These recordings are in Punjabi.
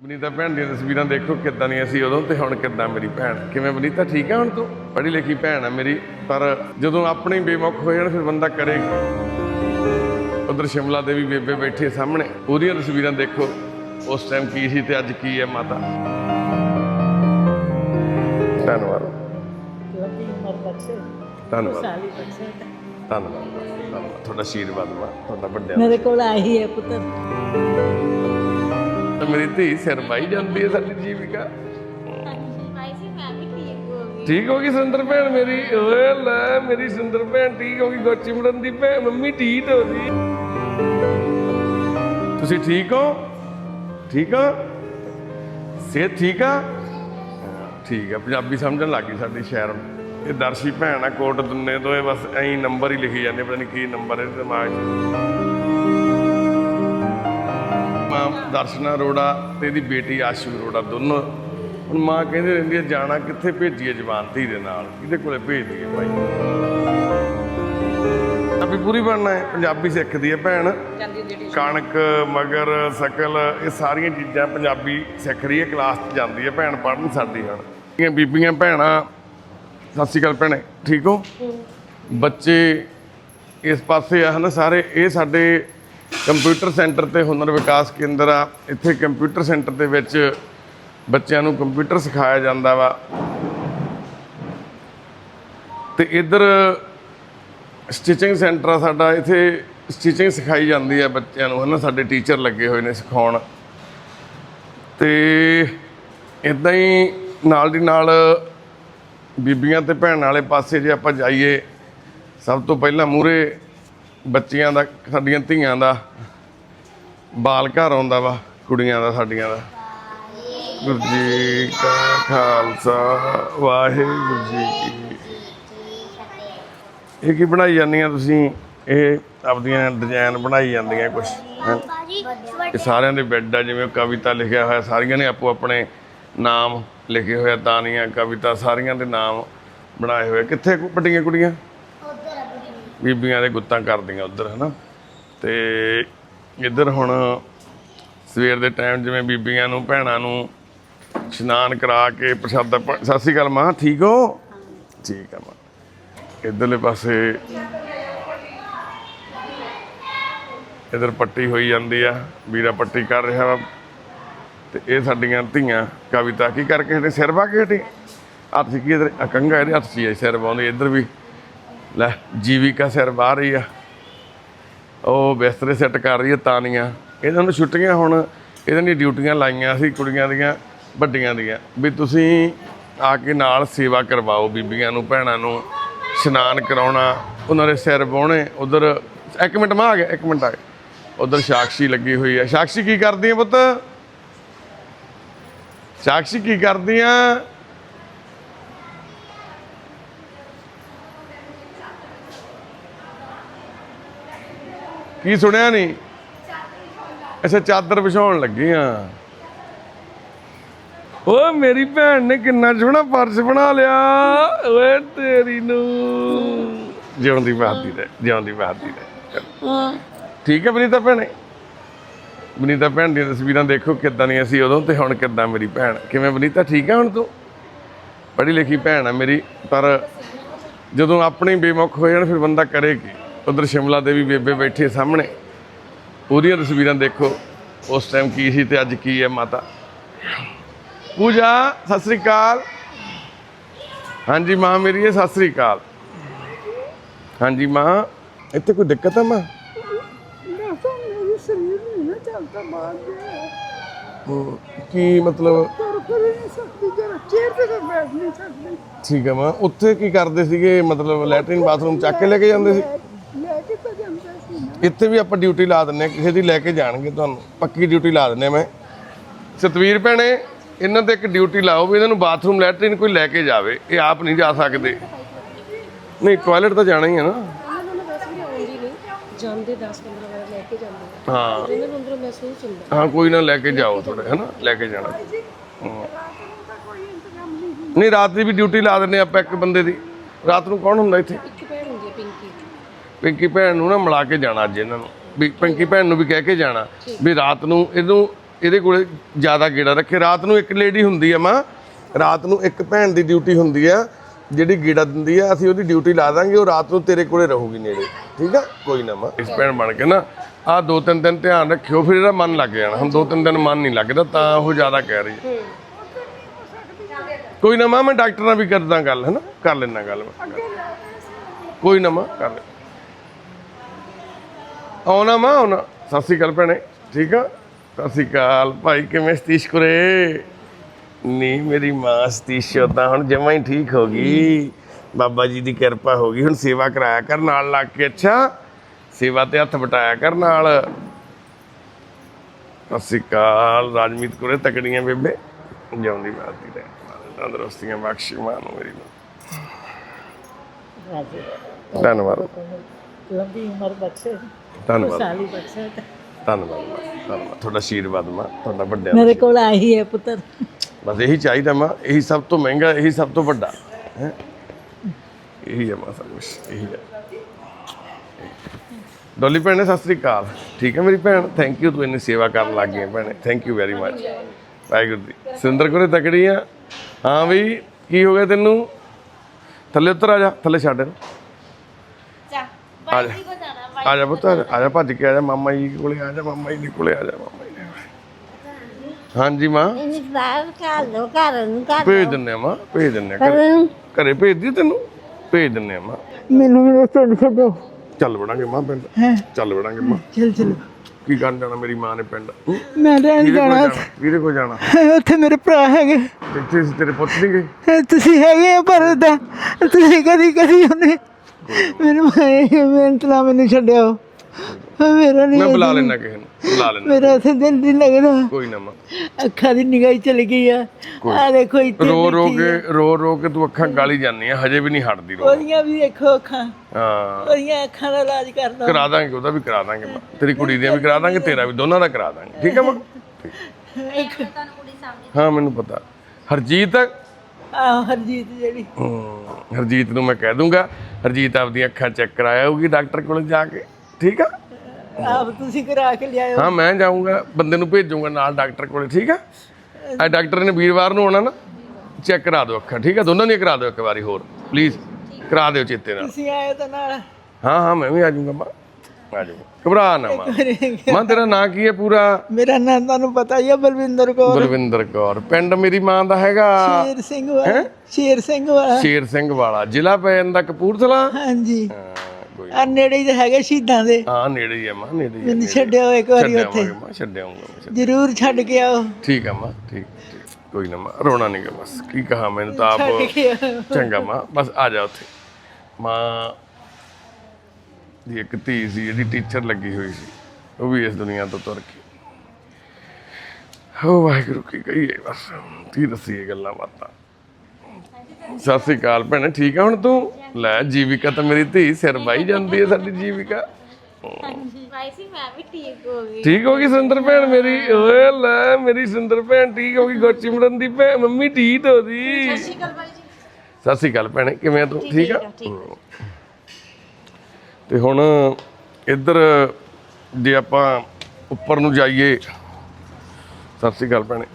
ਬਨੀਤਾ ਭੈਣ ਦੀਆਂ ਤਸਵੀਰਾਂ ਦੇਖੋ ਕਿੱਦਾਂ ਦੀਆਂ ਸੀ ਉਦੋਂ ਤੇ ਹੁਣ ਕਿੱਦਾਂ ਮੇਰੀ ਭੈਣ। ਕਿਵੇਂ ਬਨੀਤਾ? ਠੀਕ ਹੈ ਹੁਣ ਤੂੰ? ਪੜ੍ਹੀ ਲਿਖੀ ਭੈਣ ਹੈ ਮੇਰੀ। ਪਰ ਜਦੋਂ ਆਪਣੇ ਬੇਮੁਖ ਹੋ ਜਾਣ, ਫਿਰ ਬੰਦਾ ਕਰੇ ਉਧਰ ਸ਼ਿਮਲਾ ਦੇਵੀ ਬੇਬੇ ਬੈਠੀ ਸਾਹਮਣੇ। ਉਹਦੀਆਂ ਤਸਵੀਰਾਂ ਦੇਖੋ। ਉਸ ਟਾਈਮ ਕੀ ਸੀ ਤੇ ਅੱਜ ਕੀ ਹੈ ਮਾਤਾ? ਧੰਨਵਾਦ। ਧੰਨਵਾਦ। ਧੰਨਵਾਦ। ਤੁਹਾਡਾ ਆਸ਼ੀਰਵਾਦ ਵਾ, ਤੁਹਾਡਾ ਵੱਡਿਆ ਮੇਰੇ ਕੋਲ ਆਈ ਹੈ ਪੁੱਤਰ। ਮੇਰੀ ਧੀ ਸਿਰ ਬਾਈ ਜਾਂਦੀ ਹੈ ਸਾਡੀ ਜੀਵਿਕਾ। ਠੀਕ ਹੋ ਗਈ। ਗਈ ਸੁੰਦਰ ਭੈਣ ਮੇਰੀ? ਓਏ ਲੈ ਮੇਰੀ ਸੁੰਦਰ ਭੈਣ ਠੀਕ ਹੋ ਗਈ ਗੋਚੀ ਮੜਨ ਦੀ ਭੈਣ ਮੰਮੀ ਠੀਕ ਹੋ ਗਈ। ਤੁਸੀਂ ਠੀਕ ਹੋ? ਠੀਕ ਹੋ? ਸਿਹਤ ਠੀਕ ਆ? ਠੀਕ ਆ ਪੰਜਾਬੀ ਸਮਝਣ ਲੱਗੀ ਸਾਡੀ ਸ਼ਹਿਰ ਇਹ ਦਰਸ਼ੀ ਭੈਣ ਆ ਕੋਟ ਦੁੰਨੇ ਤੋਂ ਇਹ ਬਸ ਐਂ ਨੰਬਰ ਹੀ ਲਿਖੀ ਜਾਂਦੇ ਪਤਾ ਨਹੀਂ ਕੀ ਨੰਬਰ ਹੈ ਦਿਮਾਗ 'ਚ। ਮਾਂ ਦਰਸ਼ਨਾ ਅਰੋੜਾ ਤੇ ਇਹਦੀ ਬੇਟੀ ਆਸ਼ੂ ਅਰੋੜਾ ਦੋਨੋਂ। ਹੁਣ ਮਾਂ ਕਹਿੰਦੀ ਰਹਿੰਦੀ ਹੈ ਜਾਣਾ ਕਿੱਥੇ? ਭੇਜੀਏ ਜਵਾਨ ਧੀ ਦੇ ਨਾਲ। ਕਿਹਦੇ ਕੋਲੇ ਭੇਜ ਦਈਏ ਭਾਈ? ਪੰਜਾਬੀ ਪੂਰੀ ਬਣਨਾ ਹੈ। ਪੰਜਾਬੀ ਸਿੱਖਦੀ ਹੈ ਭੈਣ। ਕਣਕ ਮਗਰ ਸਕਲ ਇਹ ਸਾਰੀਆਂ ਚੀਜ਼ਾਂ ਪੰਜਾਬੀ ਸਿੱਖ ਰਹੀ ਹੈ। ਕਲਾਸ 'ਚ ਜਾਂਦੀ ਹੈ ਭੈਣ ਪੜ੍ਹਨ ਸਾਡੀ ਹੁਣ। ਇਹ ਬੀਬੀਆਂ ਭੈਣਾਂ ਸਤਿ ਸ਼੍ਰੀ ਅਕਾਲ ਭੈਣੇ। ਠੀਕ ਹੋ। ਬੱਚੇ ਇਸ ਪਾਸੇ ਆ ਹਨ ਸਾਰੇ। ਇਹ ਸਾਡੇ ਕੰਪਿਊਟਰ ਸੈਂਟਰ ਤੇ ਹੁਨਰ ਵਿਕਾਸ ਕੇਂਦਰ ਆ। ਇੱਥੇ ਕੰਪਿਊਟਰ ਸੈਂਟਰ ਦੇ ਵਿੱਚ ਬੱਚਿਆਂ ਨੂੰ ਕੰਪਿਊਟਰ ਸਿਖਾਇਆ ਜਾਂਦਾ ਵਾ। ਤੇ ਇੱਧਰ ਸਟਿਚਿੰਗ ਸੈਂਟਰ ਆ ਸਾਡਾ। ਇੱਥੇ ਸਟਿਚਿੰਗ ਸਿਖਾਈ ਜਾਂਦੀ ਆ ਬੱਚਿਆਂ ਨੂੰ, ਹਨਾ? ਸਾਡੇ ਟੀਚਰ ਲੱਗੇ ਹੋਏ ਨੇ ਸਿਖਾਉਣ। ਤੇ ਇਦਾਂ ਹੀ ਨਾਲ ਦੀ ਨਾਲ ਬੀਬੀਆਂ ਤੇ ਭੈਣਾਂ ਵਾਲੇ ਪਾਸੇ ਜੇ ਆਪਾਂ ਜਾਈਏ, ਸਭ ਤੋਂ ਪਹਿਲਾਂ ਮੂਰੇ ਬੱਚੀਆਂ ਦਾ, ਸਾਡੀਆਂ ਧੀਆਂ ਦਾ, ਬਾਲ ਘਰ ਆਉਂਦਾ ਵਾ, ਕੁੜੀਆਂ ਦਾ, ਸਾਡੀਆਂ ਦਾ। ਗੁਰੂ ਜੀ ਕਾ ਖਾਲਸਾ, ਵਾਹਿਗੁਰੂ ਜੀ ਕੀ ਇਹ ਕੀ ਬਣਾਈ ਜਾਂਦੀਆਂ ਤੁਸੀਂ? ਇਹ ਆਪਦੀਆਂ ਡਿਜ਼ਾਈਨ ਬਣਾਈ ਜਾਂਦੀਆਂ ਕੁਝ ਬਾਜੀ ਇਹ ਸਾਰਿਆਂ ਦੇ ਬੈੱਡ ਆ, ਜਿਵੇਂ ਕਵਿਤਾ ਲਿਖਿਆ ਹੋਇਆ, ਸਾਰੀਆਂ ਨੇ ਆਪੋ ਆਪਣੇ ਨਾਮ ਲਿਖੇ ਹੋਇਆ ਆ ਦਾਨੀਆਂ ਕਵਿਤਾ, ਸਾਰੀਆਂ ਦੇ ਨਾਮ ਬਣਾਏ ਹੋਏ ਕਿੱਥੇ ਵੱਡੀਆਂ ਕੁੜੀਆਂ? ਬੀਬੀਆਂ ਦੇ ਗੁੱਤਾਂ ਕਰਦੀਆਂ ਉਧਰ, ਹਨਾ? ਤੇ ਇੱਧਰ ਹੁਣ ਸਵੇਰ ਦੇ ਟਾਈਮ ਜਿਵੇਂ ਬੀਬੀਆਂ ਨੂੰ, ਭੈਣਾਂ ਨੂੰ ਇਸ਼ਨਾਨ ਕਰਾ ਕੇ ਪ੍ਰਸ਼ਾਦਾ ਸਤਿ ਸ਼੍ਰੀ ਅਕਾਲ ਮਾਂ, ਠੀਕ ਹੋ? ਠੀਕ ਆ ਮਾਂ। ਇਧਰਲੇ ਪਾਸੇ ਇਧਰ ਪੱਟੀ ਹੋਈ ਜਾਂਦੀ ਆ, ਵੀਰਾ ਪੱਟੀ ਕਰ ਰਿਹਾ ਵਾ। ਤੇ ਇਹ ਸਾਡੀਆਂ ਧੀਆਂ, ਕਵਿਤਾ ਕੀ ਕਰਕੇ ਹਟੇ ਸਿਰ ਵਾ ਕੇ ਹਟੀ? ਹੱਥ 'ਚ ਕੀ ਇਧਰ ਕੰਗਾ ਇਹਦੇ ਹੱਥ 'ਚ ਹੀ ਸਿਰ ਵਾਉਂਦੀ ਇੱਧਰ ਵੀ। ਲੈ ਜੀਵਿਕਾ ਸਿਰ ਬਾਹਰ ਰਹੀ ਆ। ਉਹ ਬਿਸਤਰੇ ਸੈੱਟ ਕਰ ਰਹੀ ਹੈ ਤਾਨੀਆਂ। ਇਹਨਾਂ ਨੂੰ ਛੁੱਟੀਆਂ ਹੁਣ, ਇਹਨਾਂ ਦੀਆਂ ਡਿਊਟੀਆਂ ਲਾਈਆਂ ਸੀ ਕੁੜੀਆਂ ਦੀਆਂ, ਵੱਡੀਆਂ ਦੀਆਂ। ਵੀ ਤੁਸੀਂ ਆ ਕੇ ਨਾਲ ਸੇਵਾ ਕਰਵਾਓ ਬੀਬੀਆਂ ਨੂੰ, ਭੈਣਾਂ ਨੂੰ, ਇਸ਼ਨਾਨ ਕਰਾਉਣਾ, ਉਹਨਾਂ ਦੇ ਸਿਰ ਵਾਹੁਣੇ ਉਧਰ, ਇੱਕ ਮਿੰਟ ਮਾ ਆ ਗਿਆ, ਇੱਕ ਮਿੰਟ ਆ ਗਿਆ। ਉਧਰ ਸਾਕਸ਼ੀ ਲੱਗੀ ਹੋਈ ਹੈ ਸਾਕਸ਼ੀ ਕੀ ਕਰਦੀ ਆ ਪੁੱਤ? ਸਾਕਸ਼ੀ ਕੀ ਕਰਦੀ ਆ? ਕੀ ਸੁਣਿਆ ਨਹੀਂ ਅੱਛਾ ਚਾਦਰ ਵਿਛਾਉਣ ਲੱਗੀ ਆ ਓਏ ਮੇਰੀ ਭੈਣ ਨੇ ਕਿੰਨਾ ਸੋਹਣਾ ਪਰਸ ਬਣਾ ਲਿਆ। ਓਏ ਤੇਰੀ ਨੂੰ ਜਿਉਂਦੀ ਬਾਦੀ ਦੇ ਜਿਉਂਦੀ ਬਾਦੀ ਦੇ ਠੀਕ ਹੈ ਬਨੀਤਾ ਭੈਣੇ? ਬਨੀਤਾ ਭੈਣ ਦੀਆਂ ਤਸਵੀਰਾਂ ਦੇਖੋ ਕਿੱਦਾਂ ਦੀਆਂ ਸੀ ਉਦੋਂ ਤੇ ਹੁਣ ਕਿੱਦਾਂ ਮੇਰੀ ਭੈਣ। ਕਿਵੇਂ ਬਨੀਤਾ ਠੀਕ ਹੈ ਹੁਣ ਤੂੰ? ਪੜ੍ਹੀ ਲਿਖੀ ਭੈਣ ਆ ਮੇਰੀ ਪਰ ਜਦੋਂ ਆਪਣੇ ਬੇਮੁਖ ਹੋ ਜਾਣ ਫਿਰ ਬੰਦਾ ਕਰੇ ਕੀ? ਉਧਰ ਸ਼ਿਮਲਾ ਦੇਵੀ ਬੇਬੇ ਬੈਠੇ ਸਾਹਮਣੇ। ਉਹਦੀਆਂ ਤਸਵੀਰਾਂ ਦੇਖੋ, ਉਸ ਟਾਈਮ ਕੀ ਸੀ ਤੇ ਅੱਜ ਕੀ ਹੈ ਮਾਤਾ। ਪੂਜਾ, ਸਤਿ ਸ੍ਰੀ ਅਕਾਲ। ਹਾਂਜੀ ਮਾਂ ਮੇਰੀ ਹੈ, ਸਤਿ ਸ੍ਰੀ ਅਕਾਲ। ਹਾਂਜੀ ਮਾਂ, ਇੱਥੇ ਕੋਈ ਦਿੱਕਤ ਹੈ ਮਾਂ? ਕੀ ਮਤਲਬ? ਠੀਕ ਹੈ ਮਾਂ, ਉੱਥੇ ਕੀ ਕਰਦੇ ਸੀਗੇ? ਮਤਲਬ ਲੈਟਰਿਨ ਬਾਥਰੂਮ ਚੱਕ ਕੇ ਲੈ ਕੇ ਜਾਂਦੇ ਸੀ? ਇੱਥੇ ਵੀ ਆਪਾਂ ਡਿਊਟੀ ਲਾ ਦਿੰਨੇ ਕਿਸੇ ਦੀ ਲੈ ਕੇ ਜਾਣਗੇ ਤੁਹਾਨੂੰ। ਪੱਕੀ ਡਿਊਟੀ ਲਾ ਦਿੰਨੇ ਮੈਂ। ਸਤਵੀਰ ਭੈਣੇ ਇਹਨਾਂ ਤੇ ਇੱਕ ਡਿਊਟੀ ਲਾਓ ਵੀ ਇਹਨਾਂ ਨੂੰ ਬਾਥਰੂਮ ਲੈਟਰਿਨ ਕੋਈ ਲੈ ਕੇ ਜਾਵੇ। ਇਹ ਆਪ ਨਹੀਂ ਜਾ ਸਕਦੇ। ਨਹੀਂ ਟਾਇਲਟ ਤਾਂ ਜਾਣਾ ਹੀ ਹੈ ਨਾ। ਉਹਨਾਂ ਨੂੰ ਵੈਸੇ ਵੀ ਆਉਂਦੀ ਨਹੀਂ। ਜਾਂਦੇ 10 15 ਵਾਰ ਲੈ ਕੇ ਜਾਂਦੇ ਆ। ਹਾਂ। ਇਹਨਾਂ ਨੂੰ ਅੰਦਰੋਂ ਮਹਿਸੂਸ ਹੁੰਦਾ ਹਾਂ। ਕੋਈ ਨਾ ਲੈ ਕੇ ਜਾਓ ਥੋੜੇ ਹੈਨਾ ਲੈ ਕੇ ਜਾਣਾ। ਹਾਂ। ਨਹੀਂ ਰਾਤ ਦੀ ਵੀ ਡਿਊਟੀ ਲਾ ਦਿੰਨੇ ਆਪਾਂ ਇੱਕ ਬੰਦੇ ਦੀ। ਰਾਤ ਨੂੰ ਕੌਣ ਹੁੰਦਾ ਇੱਥੇ ਇੱਕ ਭੈਣ ਹੁੰਦੀ ਹੈ ਪਿੰਕੀ ਪਿੰਕੀ ਭੈਣ ਨੂੰ ਨਾ ਮਿਲਾ ਕੇ ਜਾਣਾ ਅੱਜ ਇਹਨਾਂ ਨੂੰ। ਵੀ ਪਿੰਕੀ ਭੈਣ ਨੂੰ ਵੀ ਕਹਿ ਕੇ ਜਾਣਾ। ਵੀ ਰਾਤ ਨੂੰ ਇਹਨੂੰ ਇਹਦੇ ਕੋਲੇ ਜ਼ਿਆਦਾ ਗੇੜਾ ਰੱਖੇ। ਰਾਤ ਨੂੰ ਇੱਕ ਲੇਡੀ ਹੁੰਦੀ ਆ ਮਾਂ। ਰਾਤ ਨੂੰ ਇੱਕ ਭੈਣ ਦੀ ਡਿਊਟੀ ਹੁੰਦੀ ਆ ਜਿਹੜੀ ਗੇੜਾ ਦਿੰਦੀ ਆ ਅਸੀਂ ਉਹਦੀ ਡਿਊਟੀ ਲਾ ਦਾਂਗੇ ਉਹ ਰਾਤ ਨੂੰ ਤੇਰੇ ਕੋਲੇ ਰਹੂਗੀ ਨੇੜੇ। ਠੀਕ ਆ? ਕੋਈ ਨਾ ਮਾਂ। ਇਸ ਭੈਣ ਬਣ ਕੇ ਨਾ ਆ ਦੋ ਤਿੰਨ ਦਿਨ ਧਿਆਨ ਰੱਖਿਓ ਫਿਰ ਇਹਦਾ ਮਨ ਲੱਗ ਜਾਣਾ। ਹੁਣ ਦੋ ਤਿੰਨ ਦਿਨ ਮਨ ਨਹੀਂ ਲੱਗਦਾ ਤਾਂ ਉਹ ਜ਼ਿਆਦਾ ਕਹਿ ਰਹੀ ਹੈ। ਕੋਈ ਨਾ ਮਾਂ ਮੈਂ ਡਾਕਟਰ ਨਾਲ ਵੀ ਕਰਦਾ ਗੱਲ ਹੈ ਨਾ ਕਰ ਲੈਣਾ ਗੱਲ ਕੋਈ ਨਾ ਮਾਂ ਕਰ ਲੈ। ਆਉਣਾ ਮਾਂ ਆਉਣਾ ਸਤਿ ਸ਼੍ਰੀ ਅਕਾਲ ਭੈਣੇ ਠੀਕ ਆ? ਸਤਿ ਸ਼੍ਰੀ ਅਕਾਲ ਭਾਈ ਕਿਵੇਂ ਸਤੀਸ਼ ਕੁਰੇ? ਨਹੀਂ ਮੇਰੀ ਮਾਂ ਸਤੀਸ਼ ਤਾਂ ਹੁਣ ਜਮਾਂ ਹੀ ਠੀਕ ਹੋ ਗਈ। ਬਾਬਾ ਜੀ ਦੀ ਕਿਰਪਾ ਹੋ ਗਈ ਹੁਣ ਸੇਵਾ ਕਰਾਇਆ ਕਰ ਨਾਲ ਲੱਗ ਕੇ ਅੱਛਾ? ਸੇਵਾ ਤੇ ਹੱਥ ਵਟਾਇਆ ਕਰ ਨਾਲ। ਸਤਿ ਸ਼੍ਰੀ ਅਕਾਲ ਰਾਜਮੀਤ ਕੁਰੇ ਤਕੜੀਆਂ ਬੇਬੇ। ਜਿਉਂਦੀ ਬਾਤੀ ਰਹਿ ਤੰਦਰੁਸਤੀਆਂ ਬਖਸ਼ੀ ਮਾਂ ਨੂੰ ਮੇਰੀ। ਧੰਨਵਾਦ। ਲੰਬੀ ਉਮਰ ਬਖਸ਼ੇ। ਧੰਨਵਾਦ। ਸਾਲੀ ਬਖਸ਼ੇ ਧੰਨਵਾਦ ਮਾਂ, ਧੰਨਵਾਦ। ਤੁਹਾਡਾ ਆਸ਼ੀਰਵਾਦ ਮਾਂ ਤੁਹਾਡਾ ਵੱਡਿਆਂ ਦਾ ਮੇਰੇ ਕੋਲ ਆਈ ਹੈ ਪੁੱਤਰ। ਬਸ ਇਹੀ ਚਾਹੀਦਾ ਮਾਂ ਇਹੀ ਸਭ ਤੋਂ ਮਹਿੰਗਾ ਇਹੀ ਸਭ ਤੋਂ ਵੱਡਾ ਹੈ? ਇਹੀ ਹੈ ਮਾਂ ਸਭ ਕੁਛ ਇਹੀ ਹੈ। ਡੋਲੀ ਭੈਣੇ ਸਤਿ ਸ੍ਰੀ ਅਕਾਲ। ਠੀਕ ਹੈ ਮੇਰੀ ਭੈਣ? ਥੈਂਕ ਯੂ ਤੂੰ ਇੰਨੀ ਸੇਵਾ ਕਰਨ ਲੱਗ ਗਈ ਹੈ ਭੈਣੇ। Thank you very much Waheguru ji. Surinder ਕੋਲੇ ਤਕੜੀ ਆ। ਹਾਂ ਬਈ ਕੀ ਹੋ ਗਿਆ ਤੈਨੂੰ? ਥੱਲੇ ਉੱਤਰ ਆ ਜਾ ਥੱਲੇ ਛੱਡ ਇਹਨੂੰ। ਆ ਜਾ ਆ ਪੁੱਤ ਆ ਜਾ, ਭੱਜ ਕੇ ਆ ਜਾ ਮਾਮਾ ਜੀ ਕੋਲੇ ਆ ਜਾ ਮਾਮਾ ਜੀ ਦੇ ਕੋਲੇ ਆ ਜਾ ਮਾਮਾ ਜੀ ਦੇ ਕੋਲੇ। ਹਾਂਜੀ ਮਾਂ। ਬਾਈ ਬਾਹਰ ਕਰ ਲੋ ਘਰ ਨੂੰ ਕਰ ਭੇਜ ਦਿੰਨੇ ਆ ਮਾਂ ਭੇਜ ਦਿੰਨੇ ਆ। ਘਰੇ ਘਰੇ ਭੇਜ ਦੀ ਤੈਨੂੰ? ਭੇਜ ਦਿੰਨੇ ਆ ਮਾਂ। ਮੈਨੂੰ ਮੇਰੇ ਪਿੰਡ ਛੱਡੋ। ਚੱਲ ਵੜਾਂਗੇ ਮਾਂ ਪਿੰਡ। ਹੈ? ਚੱਲ ਵੜਾਂਗੇ ਮਾਂ। ਚਲ ਚਲ। ਕੀ ਕਰਨ ਜਾਣਾ ਮੇਰੀ ਮਾਂ ਨੇ ਪਿੰਡ? ਹੂੰ? ਮੈਂ ਰਹਿਣ ਕਿਹਦੇ ਕੋਲ ਜਾਣਾ। ਜਾਣਾ? ਕਿਹਦੇ ਕੋਲ ਜਾਣਾ? ਉੱਥੇ ਮੇਰੇ ਭਰਾ ਹੈਗੇ। ਇੱਥੇ ਸੀ ਤੇਰੇ ਪੁੱਤ ਨਹੀਂ ਗਏ ਤੁਸੀਂ ਹੈਗੇ ਆ ਪਰ ਤੁਸੀਂ ਕਦੀ ਕਦੀ ਉਹਨੇ ਮੇਰੇ ਮਾਏ ਮਿਹਨਤ ਨਾਲ ਮੈਨੂੰ ਛੱਡਿਆ ਉਹ। ਮੇਰਾ ਨਹੀਂ ਮੈਂ ਬੁਲਾ ਲੈਣਾ ਕਿਸੇ ਨੂੰ ਬੁਲਾ ਲੈਣਾ ਮੇਰਾ ਉੱਥੇ ਦਿਲ ਨਹੀਂ ਲੱਗਦਾ। ਕੋਈ ਨਾ ਮਾਂ। ਅੱਖਾਂ ਦੀ ਨਿਗਾਹ ਹੀ ਚਲੀ ਗਈ ਆ। ਆ ਦੇਖੋ ਇੱਥੇ ਰੋ ਰੋ। ਕੇ ਰੋ ਰੋ ਕੇ ਤੂੰ ਅੱਖਾਂ ਗਾਲੀ ਜਾਂਦੀ ਆ ਹਜੇ ਵੀ ਨਹੀਂ ਹਟਦੀ ਰੋ। ਉਹਦੀਆਂ ਵੀ ਦੇਖੋ ਅੱਖਾਂ। ਹਾਂ। ਉਹਦੀਆਂ ਅੱਖਾਂ ਦਾ ਇਲਾਜ ਕਰਦਾ ਕਰਾ ਦਾਂਗੇ ਉਹਦਾ ਵੀ ਕਰਾ ਦਾਂਗੇ ਮਾਂ। ਤੇਰੀ ਕੁੜੀ ਦੀਆਂ ਵੀ ਕਰਾ ਦਾਂਗੇ ਤੇਰਾ ਵੀ ਦੋਨਾਂ ਦਾ ਕਰਾ ਦਾਂਗੇ। ਠੀਕ ਹੈ ਮਾਂ? ਹਾਂ ਮੈਨੂੰ ਪਤਾ। ਹਰਜੀਤ ਆਹ ਹਰਜੀਤ ਜਿਹੜੀ। ਹਮ, ਹਰਜੀਤ ਨੂੰ ਮੈਂ ਕਹਿ ਦੂੰਗਾ ਹਰਜੀਤ ਆਪਦੀਆਂ ਅੱਖਾਂ ਚੈੱਕ ਕਰਾਇਆ ਹੋਊਗੀ ਡਾਕਟਰ ਕੋਲ ਜਾ ਕੇ ਠੀਕ ਆ? ਆਪ ਤੁਸੀਂ ਕਰਾ ਕੇ ਲਿਆਇਓ। ਹਾਂ ਮੈਂ ਜਾਊਂਗਾ ਬੰਦੇ ਨੂੰ ਭੇਜੂੰਗਾ ਨਾਲ ਡਾਕਟਰ ਕੋਲੇ ਠੀਕ ਆ? ਆ ਡਾਕਟਰ ਨੇ ਵੀਰਵਾਰ ਨੂੰ ਆਉਣਾ ਨਾ ਚੈੱਕ ਕਰਾ ਦਿਓ ਅੱਖਾਂ ਠੀਕ ਆ? ਦੋਨਾਂ ਦੀਆਂ ਕਰਾ ਦਿਓ ਇੱਕ ਵਾਰੀ ਹੋਰ ਪਲੀਜ਼ ਕਰਾ ਦਿਓ ਚੇਤੇ ਨਾਲ। ਤੁਸੀਂ ਆਏ ਤਾਂ ਨਾਲ। ਹਾਂ ਹਾਂ ਮੈਂ ਵੀ ਆ ਜਾਊਂਗਾ ਮਾਂ ਆ ਜਾਊਂਗਾ। ਘਬਰਾ ਨਾ ਮਾਂ ਮਾਂ ਤੇਰਾ ਨਾਂ ਕੀ ਹੈ ਪੂਰਾ? ਮੇਰਾ ਨਾਮ ਤੁਹਾਨੂੰ ਪਤਾ ਹੀ ਆ ਬਲਵਿੰਦਰ ਕੌਰ। ਬਲਵਿੰਦਰ ਕੌਰ। ਪਿੰਡ ਮੇਰੀ ਮਾਂ ਦਾ ਹੈਗਾ। ਸ਼ੇਰ ਸਿੰਘ ਵਾਲਾ। ਸ਼ੇਰ ਸਿੰਘ ਵਾਲਾ। ਸ਼ੇਰ ਸਿੰਘ ਵਾਲਾ। ਜ਼ਿਲ੍ਹਾ ਪੈ ਜਾਂਦਾ ਕਪੂਰਥਲਾ? ਹਾਂਜੀ। ਹਾਂ, ਆ ਨੇੜੇ ਹੀ ਤਾਂ ਹੈਗੇ ਸ਼ਹੀਦਾਂ ਦੇ। ਹਾਂ ਨੇੜੇ ਹੀ ਆ ਮਾਂ ਨੇੜੇ ਹੀ ਮੈਨੂੰ ਛੱਡਿਓ ਇੱਕ ਵਾਰੀ ਉੱਥੇ। ਮਾਂ ਛੱਡਿਆ ਆਊਂਗਾ ਜ਼ਰੂਰ ਛੱਡ ਕੇ ਆਓ। ਠੀਕ ਆ ਮਾਂ ਠੀਕ ਕੋਈ ਨਾ ਮਾਂ ਰੋਣਾ ਨਹੀਂ ਗਾ ਬਸ। ਕੀ ਕਹਾ ਮੈਨੂੰ ਤਾਂ ਆਪ ਚੰਗਾ ਮਾਂ ਬਸ ਆ ਜਾ ਉੱਥੇ। ਮਾਂ ਦੀ ਇੱਕ ਧੀ ਸੀ ਜਿਹੜੀ ਟੀਚਰ ਲੱਗੀ ਹੋਈ ਸੀ। ਉਹ ਵੀ ਇਸ ਦੁਨੀਆ ਤੋਂ ਤੁਰ ਗਈ। ਹੋ ਵਾਹਿਗੁਰੂ ਕੀ ਕਹੀਏ ਬਸ ਕੀ ਦੱਸੀਏ ਗੱਲਾਂ ਬਾਤਾਂ। ਸਤਿ ਸ੍ਰੀ ਅਕਾਲ ਭੈਣੇ ਠੀਕ ਆ ਹੁਣ ਤੂੰ? ਲੈ ਜੀਵਿਕਾ ਤਾਂ ਮੇਰੀ ਧੀ ਸਿਰ ਬਾਈ ਜਾਂਦੀ ਹੈ ਸਾਡੀ ਜੀਵਿਕਾ। ਮੈਂ ਵੀ ਠੀਕ ਹੋ ਗਈ। ਠੀਕ ਹੋ ਗਈ ਸੁੰਦਰ ਭੈਣ ਮੇਰੀ? ਓਏ ਲੈ ਮੇਰੀ ਸੁੰਦਰ ਭੈਣ ਠੀਕ ਹੋ ਗਈ ਗੁਰਚਿਮਰਨ ਦੀ ਭੈਣ ਮੰਮੀ ਠੀਕ ਹੋ ਦੀ। ਸਤਿ ਸ਼੍ਰੀ ਅਕਾਲ ਬਾਈ ਜੀ। ਸਤਿ ਸ੍ਰੀ ਅਕਾਲ ਭੈਣੇ ਕਿਵੇਂ ਆ ਤੂੰ? ਠੀਕ ਆ। ਤੇ ਹੁਣ ਇੱਧਰ ਜੇ ਆਪਾਂ ਉੱਪਰ ਨੂੰ ਜਾਈਏ, ਸਤਿ ਸ੍ਰੀ ਅਕਾਲ ਭੈਣੇ।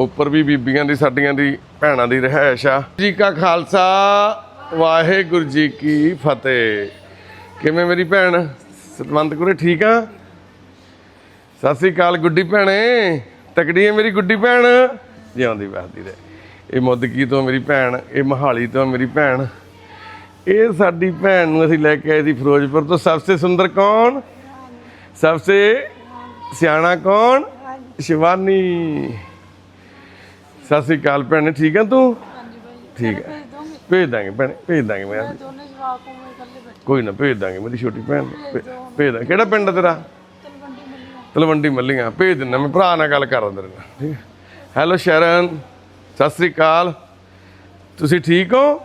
ਉੱਪਰ ਵੀ ਬੀਬੀਆਂ ਦੀ, ਸਾਡੀਆਂ ਦੀ, ਭੈਣਾਂ ਦੀ ਰਹਿائش ਆ। ਜੀ ਕਾ ਖਾਲਸਾ, ਵਾਹਿਗੁਰੂ ਜੀ ਕੀ ਫਤਿਹ। ਕਿਵੇਂ ਮੇਰੀ ਭੈਣ? ਸਤਵੰਤ ਕੁਰੇ ਠੀਕ ਆ? ਸਤਿ ਸ੍ਰੀ ਅਕਾਲ ਗੁੱਡੀ ਭੈਣੇ। ਤਕੜੀ ਹੈ ਮੇਰੀ ਗੁੱਡੀ ਭੈਣ। ਜਿਉਂਦੀ ਵਸਦੀ ਰਹੇ। ਇਹ ਮੁੱਦਕੀ ਤੋਂ ਮੇਰੀ ਭੈਣ, ਇਹ ਮਹਾਲੀ ਤੋਂ ਮੇਰੀ ਭੈਣ। ਇਹ ਸਾਡੀ ਭੈਣ ਨੂੰ ਅਸੀਂ ਲੈ ਕੇ ਆਏ ਸੀ ਫਿਰੋਜ਼ਪੁਰ ਤੋਂ। ਸਭ ਤੋਂ ਸੁੰਦਰ ਕੌਣ? ਸਭ ਤੋਂ ਸਿਆਣਾ ਕੌਣ? ਸ਼ਿਵਾਨੀ। ਸਤਿ ਸ੍ਰੀ ਅਕਾਲ ਭੈਣ ਠੀਕ ਆ ਤੂੰ? ਠੀਕ ਹੈ ਭੇਜ ਦਾਂਗੇ ਭੈਣ ਭੇਜ ਦਾਂਗੇ ਮੈਂ। ਕੋਈ ਨਾ ਭੇਜ ਦਾਂਗੇ ਮੇਰੀ ਛੋਟੀ ਭੈਣ ਭੇਜ ਦਾਂ ਕਿਹੜਾ ਪਿੰਡ ਤੇਰਾ? ਤਲਵੰਡੀ ਮੱਲੀਆਂ। ਭੇਜ ਦਿੰਦਾ ਮੈਂ ਭਰਾ ਨਾਲ ਗੱਲ ਕਰਦਾ ਤੇਰੇ ਨਾਲ। ਠੀਕ ਹੈ ਹੈਲੋ ਸ਼ਰਨ ਸਤਿ ਸ੍ਰੀ ਅਕਾਲ। ਤੁਸੀਂ ਠੀਕ ਹੋ?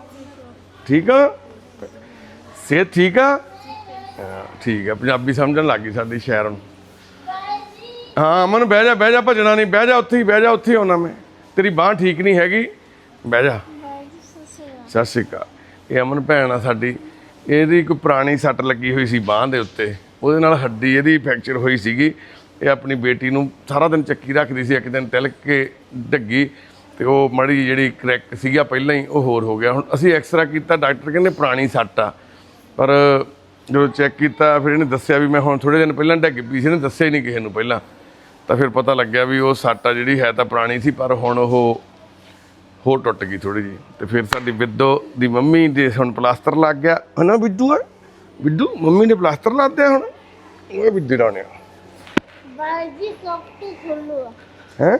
ਠੀਕ ਹੋ? ਸਿਹਤ ਠੀਕ ਆ? ਹਾਂ, ਠੀਕ ਆ ਪੰਜਾਬੀ ਸਮਝਣ ਲੱਗ ਗਈ ਸਾਡੀ ਸ਼ਹਿਰ ਨੂੰ। ਹਾਂ ਅਮਨ ਬਹਿ ਜਾ ਬਹਿ ਜਾ ਭਜਣਾ ਨਹੀਂ ਬਹਿ ਜਾ ਉੱਥੇ ਹੀ ਬਹਿ ਜਾ ਉੱਥੇ ਹੀ ਆਉਣਾ ਮੈਂ। ਤੇਰੀ ਬਾਹ ਠੀਕ ਨਹੀਂ ਹੈਗੀ ਬਹਿ ਜਾ। ਸਤਿ ਸ਼੍ਰੀ ਅਕਾਲ। ਇਹ ਅਮਨ ਭੈਣ ਆ ਸਾਡੀ ਇਹਦੀ ਕੋਈ ਪੁਰਾਣੀ ਸੱਟ ਲੱਗੀ ਹੋਈ ਸੀ ਬਾਹ ਦੇ ਉੱਤੇ। ਉਹਦੇ ਨਾਲ ਹੱਡੀ ਇਹਦੀ ਫ੍ਰੈਕਚਰ ਹੋਈ ਸੀਗੀ। ਇਹ ਆਪਣੀ ਬੇਟੀ ਨੂੰ ਸਾਰਾ ਦਿਨ ਚੱਕੀ ਰੱਖਦੀ ਸੀ ਇੱਕ ਦਿਨ ਤਿਲਕ ਕੇ ਡੱਗੀ। ਤੇ ਉਹ ਮੜੀ ਜਿਹੜੀ ਕਰੈਕ ਸੀਗਾ ਪਹਿਲਾਂ ਹੀ ਉਹ ਹੋਰ ਹੋ ਗਿਆ। ਹੁਣ ਅਸੀਂ ਐਕਸਰਾ ਕੀਤਾ ਡਾਕਟਰ ਕਹਿੰਦੇ ਪੁਰਾਣੀ ਸੱਟ ਆ। ਪਰ ਜਦੋਂ ਚੈੱਕ ਕੀਤਾ ਫਿਰ ਇਹਨੇ ਦੱਸਿਆ ਵੀ ਮੈਂ ਹੁਣ ਥੋੜੇ ਦਿਨ ਪਹਿਲਾਂ ਡੱਗ ਪਈ ਸੀ ਇਹਨੇ ਦੱਸਿਆ ਹੀ ਨਹੀਂ ਕਿਸੇ ਨੂੰ ਪਹਿਲਾਂ। ਤਾਂ ਫਿਰ ਪਤਾ ਲੱਗਿਆ ਵੀ ਉਹ ਸੱਟ ਆ ਜਿਹੜੀ ਹੈ ਤਾਂ ਪੁਰਾਣੀ ਸੀ ਪਰ ਹੁਣ ਉਹ ਹੋਰ ਟੁੱਟ ਗਈ ਥੋੜੀ ਜੀ ਤੇ ਫਿਰ ਸਾਡੀ ਬਿੱਦੋ ਦੀ ਮੰਮੀ ਦੇ ਹੁਣ ਪਲਾਸਟਰ ਲੱਗ ਗਿਆ। ਹਨਾ ਆ? ਬਿੱਦੂ ਮੰਮੀ ਨੇ ਪਲਾਸਟਰ ਲਾ ਦਿੱਤਾ ਹੁਣ? ਉਹ ਬਿੱਦੂ ਰਾਣਿਆ ਬਾਜੀ ਤੱਕ ਖੁੱਲੂਗਾ ਹੈ?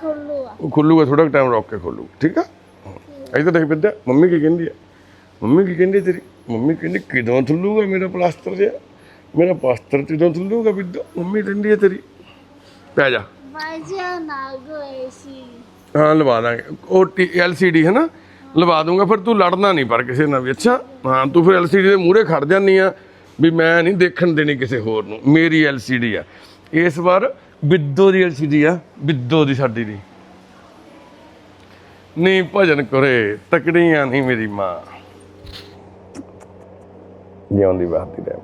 ਖੁੱਲੂਗਾ ਉਹ ਖੁੱਲੂਗਾ ਥੋੜਾ ਟਾਈਮ ਰੋਕ ਕੇ ਖੋਲੂ। ਠੀਕ ਆ? ਇੱਧਰ ਦੇਖ ਬਿੱਦਿਆ ਮੰਮੀ ਕੀ ਕਹਿੰਦੀ ਆ? ਮੰਮੀ ਕੀ ਕਹਿੰਦੀ ਤੇਰੀ? ਮੰਮੀ ਕਹਿੰਦੀ ਕਿਦੋਂ ਥੁੱਲੂਗਾ ਮੇਰਾ ਪਲਾਸਟਰ ਜਿਹਾ? ਮੇਰਾ ਪਲਾਸਟਰ ਕਿਦੋਂ ਥੁੱਲੂਗਾ ਬਿੱਦੂ ਮੰਮੀ ਕਹਿੰਦੀ ਆ ਤੇਰੀ। ਪੈ ਜਾ। ਬਾਜੀ ਨਾ ਹਾਂ ਲਵਾ ਦਾਂਗੇ। ਉਹ ਐਲਸੀਡੀ ਹੈ ਨਾ? ਲਵਾ ਦੂੰਗਾ ਫਿਰ ਤੂੰ ਲੜਨਾ ਨਹੀਂ ਪਰ ਕਿਸੇ ਨਾਲ ਵੀ। ਅੱਛਾ? ਹਾਂ ਤੂੰ ਫਿਰ ਐਲਸੀਡੀ ਦੇ ਮੂਹਰੇ ਖੜ ਜਾਂਦੀ ਆ ਵੀ ਮੈਂ ਨਹੀਂ ਦੇਖਣ ਦੇਣੀ ਕਿਸੇ ਹੋਰ ਨੂੰ। ਮੇਰੀ ਐਲਸੀਡੀ ਆ। ਇਸ ਵਾਰ ਬਿੱਦੋ ਦੀ ਐਲਸੀਡੀ ਆ। ਬਿੱਦੋ ਦੀ ਸਾਡੀ ਦੀ। ਨਹੀਂ ਭਜਨ ਕਰੇ ਤਕੜੀਆਂ ਨਹੀਂ ਮੇਰੀ ਮਾਂ। ਜਿਉਂਦੀ ਬਾਤੀ ਰਹਿ।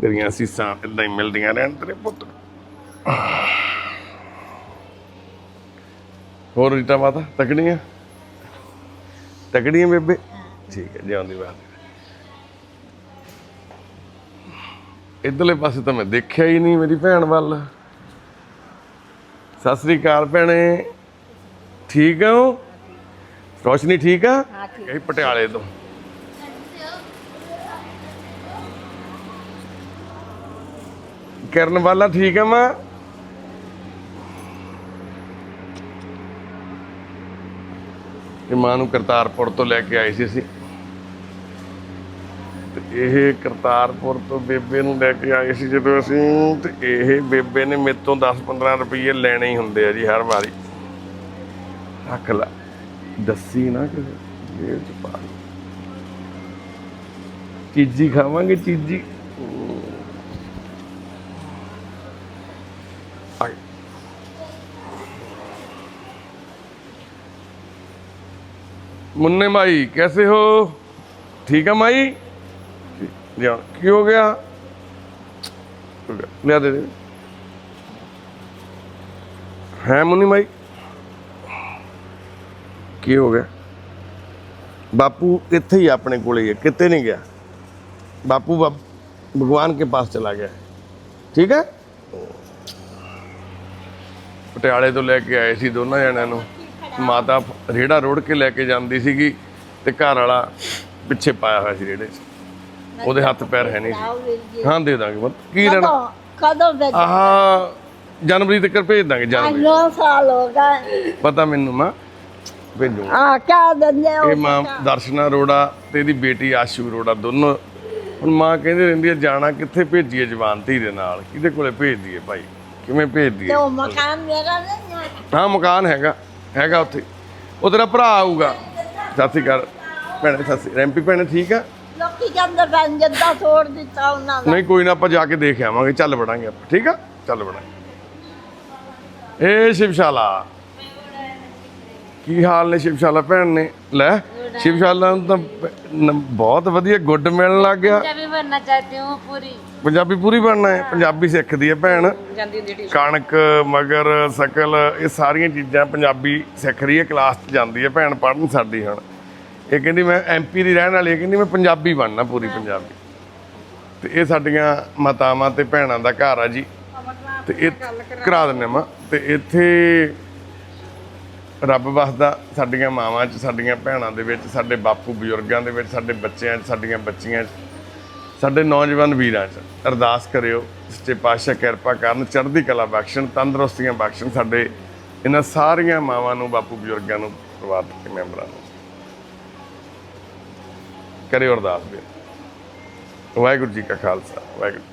ਤੇਰੀਆਂ ਸੀਸਾਂ ਇਦਾਂ ਹੀ ਮਿਲਦੀਆਂ ਰਹਿਣ ਤੇਰੇ ਪੁੱਤ। ਹੋਰ ਰੀਟਾ ਮਾਤਾ ਤਕੜੀਆਂ? ਤਕੜੀਆਂ ਬੇਬੇ? ਠੀਕ ਹੈ ਜਿਉਂਦੀ ਬਾਤ ਇਧਰਲੇ ਪਾਸੇ ਤਾਂ ਮੈਂ ਦੇਖਿਆ ਹੀ ਨਹੀਂ ਮੇਰੀ ਭੈਣ ਵੱਲ। ਸਤਿ ਸ੍ਰੀ ਅਕਾਲ ਭੈਣੇ। ਠੀਕ ਹੋ? ਰੋਸ਼ਨੀ ਠੀਕ ਆ? ਹਾਂ ਠੀਕ। ਹੈ ਪਟਿਆਲੇ ਤੋਂ। ਕਰਨ ਵਾਲਾ ਠੀਕ ਆ ਮਾਂ। ਇਹ ਮਾਂ ਨੂੰ ਕਰਤਾਰਪੁਰ ਤੋਂ ਲੈ ਕੇ ਆਏ ਸੀ ਅਸੀਂ। ਤੇ ਇਹ ਕਰਤਾਰਪੁਰ ਤੋਂ ਬੇਬੇ ਨੂੰ ਲੈ ਕੇ ਆਏ ਸੀ ਜਦੋਂ ਅਸੀਂ, ਤੇ ਇਹ ਬੇਬੇ ਨੇ ਮੇਰੇ ਤੋਂ 10-15 ਰੁਪਏ ਲੈਣੇ ਹੀ ਹੁੰਦੇ ਆ ਜੀ ਹਰ ਵਾਰੀ। ਰੱਖ ਲੈ। ਦੱਸੀ ਨਾ ਕਿਸੇ। ਜੇਬ ਚ ਪਾ। ਚੀਜ਼ੀ ਖਾਵਾਂਗੇ, ਚੀਜ਼ੀ। मुन्ने माई कैसे हो ठीक है माई जा की हो गया लिया दे दे है मुन्नी माई ਕੀ ਹੋ ਗਿਆ ਬਾਪੂ ਇੱਥੇ ਹੀ ਆਪਣੇ ਕੋਲੇ ਹੀ ਹੈ ਕਿਤੇ ਨਹੀਂ ਗਿਆ ਬਾਪੂ ਬਾਪ ਭਗਵਾਨ ਕੇ ਪਾਸ ਚਲਾ ਗਿਆ ਠੀਕ ਹੈ ਪਟਿਆਲੇ ਤੋਂ ਲੈ ਕੇ ਆਏ ਸੀ ਦੋਨਾਂ ਜਣਿਆਂ ਨੂੰ ਮਾਤਾ ਰੇੜਾ ਰੋੜ ਕੇ ਲੈ ਕੇ ਜਾਂਦੀ ਸੀਗੀ ਤੇ ਘਰ ਵਾਲਾ ਪਿੱਛੇ ਪਾਇਆ ਹੋਇਆ ਸੀ ਰੇੜੇ 'ਚ। ਉਹਦੇ ਹੱਥ ਪੈਰ ਹੈ ਨਹੀਂ ਸੀ। ਹਾਂ ਦੇ ਦਾਂਗੇ ਮਤ ਕੀ ਲੈਣਾ? ਕਦੋਂ? ਵੇ ਆਹ ਜਨਵਰੀ ਤੱਕ ਭੇਜ ਦਾਂਗੇ ਜਨਵਰੀ। 9 ਸਾਲ ਹੋ ਗਏ। ਪਤਾ ਮੈਨੂੰ ਮਾਂ ਭੇਜੂਗਾ ਆ ਕਿਆ ਦਿੰਦੇ ਹੋ ਇਹ ਮਾਂ ਦਰਸ਼ਨਾ ਅਰੋੜਾ ਤੇ ਇਹਦੀ ਬੇਟੀ ਆਸ਼ੂ ਅਰੋੜਾ ਦੋਨੋਂ। ਹੁਣ ਮਾਂ ਕਹਿੰਦੀ ਰਹਿੰਦੀ ਹੈ ਜਾਣਾ ਕਿੱਥੇ ਭੇਜੀਏ ਜਵਾਨ ਧੀ ਦੇ ਨਾਲ? ਕਿਹਦੇ ਕੋਲੇ ਭੇਜ ਦਈਏ ਭਾਈ? ਕਿਵੇਂ ਭੇਜ ਦਈਏ ਤੇ ਉਹ ਮਕਾਨ ਮੇਰਾ ਨਹੀਂ ਹਾਂ ਮਕਾਨ ਹੈਗਾ। ਹੈਗਾ ਉੱਥੇ। ਉਹ ਤੇਰਾ ਭਰਾ ਆਊਗਾ। ਸਤਿ ਸ਼੍ਰੀ ਅਕਾਲ। ਭੈਣੇ ਸਤਿ ਸ਼੍ਰੀ ਰੈਂਪੀ ਭੈਣੇ ਠੀਕ ਆ? ਲੋਕੀ ਕਹਿੰਦੇ ਬੈਨ ਜਿੱਦਾਂ ਤੋੜ ਦਿੱਤਾ ਉਹਨਾਂ ਦਾ। ਨਹੀਂ ਕੋਈ ਨਾ ਆਪਾਂ ਜਾ ਕੇ ਦੇਖ ਆਵਾਂਗੇ। ਚੱਲ ਵੜਾਂਗੇ ਆਪਾਂ। ਠੀਕ ਆ? ਚੱਲ ਵੜਾਂਗੇ। ਏ ਸ਼ਿਵਸ਼ਾਲਾ। ਕੀ ਹਾਲ ਨੇ ਸ਼ਿਵਸ਼ਾਲਾ ਭੈਣ ਨੇ? ਲੈ ਸ਼ਿਵਸ਼ਾਲਾ ਨੂੰ ਤਾਂ ਨ- ਬਹੁਤ ਵਧੀਆ ਗੁੱਡ ਮਿਲਣ ਲੱਗ ਗਿਆ। ਵੀ ਬਣਨਾ ਚਾਹਤੀ ਹੂੰ ਪੂਰੀ। ਪੰਜਾਬੀ ਪੂਰੀ ਬਣਨਾ ਹੈ। ਪੰਜਾਬੀ ਸਿੱਖਦੀ ਹੈ ਭੈਣ। ਜਾਂਦੀ ਹੁੰਦੀ ਟਿਊਸ਼ਨ ਕਣਕ ਮਗਰ ਸਕਲ ਇਹ ਸਾਰੀਆਂ ਚੀਜ਼ਾਂ ਪੰਜਾਬੀ ਸਿੱਖ ਰਹੀ ਹੈ। ਕਲਾਸ 'ਚ ਜਾਂਦੀ ਹੈ ਭੈਣ ਪੜ੍ਹਨ ਸਾਡੀ ਹੁਣ। ਇਹ ਕਹਿੰਦੀ ਮੈਂ ਐਮਪੀ ਦੀ ਰਹਿਣ ਵਾਲੀ ਹੈ। ਕਹਿੰਦੀ ਮੈਂ ਪੰਜਾਬੀ ਬਣਨਾ ਪੂਰੀ ਪੰਜਾਬੀ। ਤੇ ਇਹ ਸਾਡੀਆਂ ਮਾਤਾਵਾਂ ਤੇ ਭੈਣਾਂ ਦਾ ਘਰ ਆ ਜੀ। ਤੇ ਇਹ ਕਰਾ ਦਿੰਨੇ ਮਾ। ਤੇ ਇੱਥੇ ਰੱਬ ਵਸਦਾ ਸਾਡੀਆਂ ਮਾਵਾਂ 'ਚ, ਸਾਡੀਆਂ ਭੈਣਾਂ ਦੇ ਵਿੱਚ, ਸਾਡੇ ਬਾਪੂ ਬਜ਼ੁਰਗਾਂ ਦੇ ਵਿੱਚ, ਸਾਡੇ ਬੱਚਿਆਂ 'ਚ, ਸਾਡੀਆਂ ਬੱਚੀਆਂ 'ਚ, ਸਾਡੇ ਨੌਜਵਾਨ ਵੀਰਾਂ 'ਚ। ਅਰਦਾਸ ਕਰਿਓ, ਸੱਚੇ ਪਾਤਸ਼ਾਹ ਕਿਰਪਾ ਕਰਨ, ਚੜ੍ਹਦੀ ਕਲਾ ਬਖਸ਼ਣ, ਤੰਦਰੁਸਤੀਆਂ ਬਖਸ਼ਣ, ਸਾਡੇ ਇਹਨਾਂ ਸਾਰੀਆਂ ਮਾਵਾਂ ਨੂੰ, ਬਾਪੂ ਬਜ਼ੁਰਗਾਂ ਨੂੰ ਪਰਿਵਾਰ ਦੇ ਮੈਂਬਰਾਂ ਨੂੰ। ਕਰਿਓ ਅਰਦਾਸ ਵੀ ਵਾਹਿਗੁਰੂ ਜੀ ਕਾ ਖਾਲਸਾ, ਵਾਹਿਗੁਰੂ